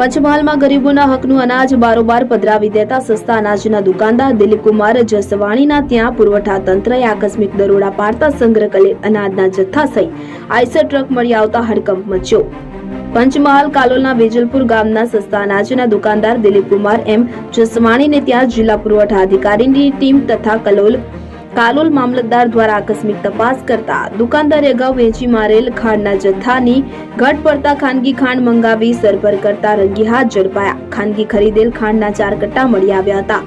પંચમહાલમાં ગરીબોના હકનું અનાજ બારોબાર પધરાવી દેતા સસ્તા અનાજના દુકાનદાર દિલીપકુમાર જસવાણીના ત્યાં પુરવઠા તંત્રએ આકસ્મિક દરોડા પાડતા સંગ્રહ કરેલ અનાજના જથ્થા સહિત આઈસર ટ્રક મળી આવતા હડકંપ મચ્યો. પંચમહાલ કાલોલના વેજલપુર ગામના સસ્તા અનાજના દુકાનદાર દિલીપકુમાર એમ જસવાણીને ત્યાં જિલ્લા પુરવઠા અધિકારીની ટીમ તથા કલોલ કાલોલ મામલતદાર દ્વારા આકસ્મિક તપાસ કરતા દુકાનદારે અગાઉ વેચી મારેલ ખાંડના જથ્થાની ઘટ પડતા ખાનગી ખાંડ મંગાવી સરભર કરતા રંગી હાથ ઝડપાયા. ખાનગી ખરીદેલ ખાંડના ચાર કટ્ટા મળી આવ્યા હતા.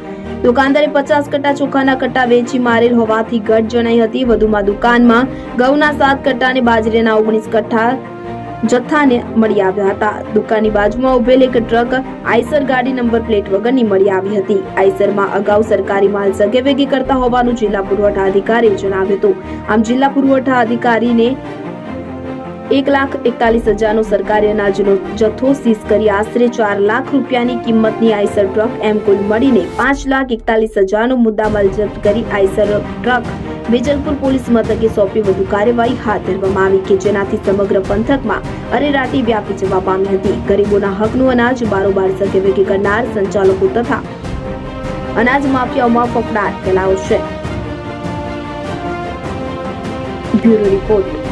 દુકાનદારે પચાસ કટ્ટા ચોખાના કટ્ટા વેચી મારેલ હોવાથી ઘટ જણાઈ હતી. વધુમાં દુકાનમાં ઘઉંના સાત કટ્ટા અને બાજરીના ઓગણીસ કટ્ટા જથ્થાને મળી આવ્યા હતા. દુકાનની બાજુમાં ઉભેલ એક ટ્રક આઈસર ગાડી નંબર પ્લેટ વગરની મળી આવી હતી. આઈસરમાં અગાઉ સરકારી માલ સગેવેગી કરતા હોવાનું જિલ્લા પુરવઠા અધિકારીએ જણાવ્યું હતું. આમ જિલ્લા પુરવઠા અધિકારીને એક લાખ એકતાલીસ હજારનો સરકારી અનાજનો જથ્થો સીઝ કરી આશરે ચાર લાખ રૂપિયાની કિંમતની આઈસર ટ્રક એમ કુલ મળીને પાંચ લાખ એકતાલીસ હજારનો મુદ્દામાલ જપ્ત કરી આઈસર ટ્રક વેજલપુર પોલીસ મથકે સોંપી વધુ કાર્યવાહી હાથ ધરવામાં આવી કે જેનાથી સમગ્ર પંથકમાં અરેરાટી વ્યાપી જવા પામી હતી. ગરીબોના હકનું અનાજ બારોબાર સગેવેગી કરનાર સંચાલકો તથા અનાજ માફિયાઓમાં ફફડાટ ફેલાયો છે. Bureau report.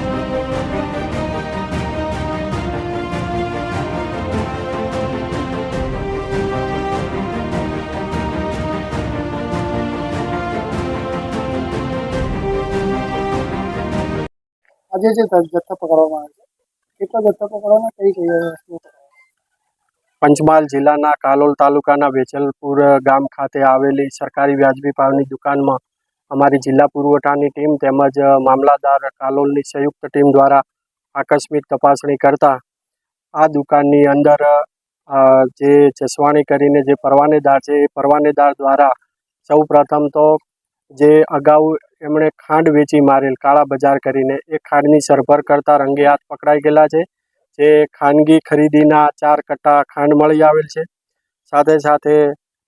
આજે જે જથ્થો પકડવામાં આવે છે, કેટલો જથ્થો પકડવામાં, કઈ કઈ વસ્તુ પંચમહાલ જિલ્લાના કાલોલ તાલુકાના વેચલપુર ગામ ખાતે આવેલી સરકારી વ્યાજબી ભાવની દુકાનમાં અમારી જિલ્લા પુરવઠાની ટીમ તેમજ મામલાદાર કાલોલની સંયુક્ત ટીમ દ્વારા આકસ્મિક તપાસણી કરતા આ દુકાનની અંદર જે જસવાણી કરીને જે પરવાનેદાર છે, એ પરવાનેદાર દ્વારા સૌ પ્રથમ તો જે અગાઉ એમણે ખાંડ વેચી મારેલ, કાળા બજાર કરીને, એ ખાંડની સરભર કરતા રંગે હાથ પકડાઈ ગયેલા છે. જે ખાનગી ખરીદીના ચાર કટ્ટા ખાંડ મળી આવેલ છે. સાથે સાથે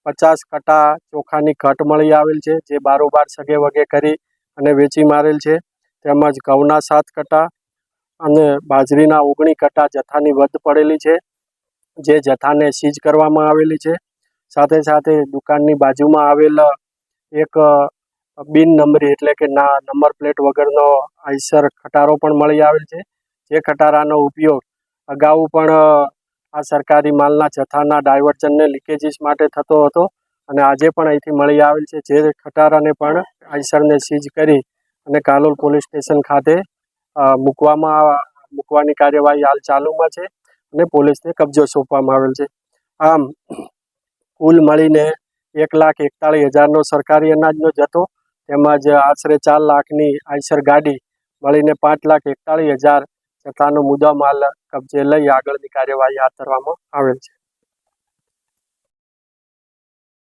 પચાસ કટ્ટા ચોખાની ઘટ મળી આવેલ છે, જે બારોબાર સગે વગે કરી અને વેચી મારેલ છે. તેમજ ઘઉંના સાત કટ્ટા અને બાજરીના ઓગણી કટ્ટા જથ્થાની વધ પડેલી છે, જે જથ્થાને સીઝ કરવામાં આવેલી છે. સાથે સાથે દુકાનની બાજુમાં આવેલ એક બિન નંબરી એટલે કે ના નંબર પ્લેટ વગરનો આઈસર ખટારો પણ મળી આવેલ છે. જે ખટારાનો ઉપયોગ અગાઉ પણ આ સરકારી માલના જથ્થાના ડાયવર્ઝનને લીકેજીસ માટે થતો હતો અને આજે પણ અહીંથી મળી આવેલ છે. જે ખટારાને પણ આઈસરને સીઝ કરી અને કાલોલ પોલીસ સ્ટેશન ખાતે મૂકવામાં મૂકવાની કાર્યવાહી હાલ ચાલુમાં છે અને પોલીસને કબજો સોંપવામાં આવેલ છે. આમ, કુલ મળીને એક લાખ એકતાળીસ હજારનો સરકારી અનાજનો જથ્થો તેમજ આશરે ચાર લાખની આઈસર ગાડી મળીને પાંચ લાખ એકતાળીસ હજાર જથ્થાનો મુદ્દા માલ કબજે લઈ આગળની કાર્યવાહી હાથ ધરવામાં આવેલ છે.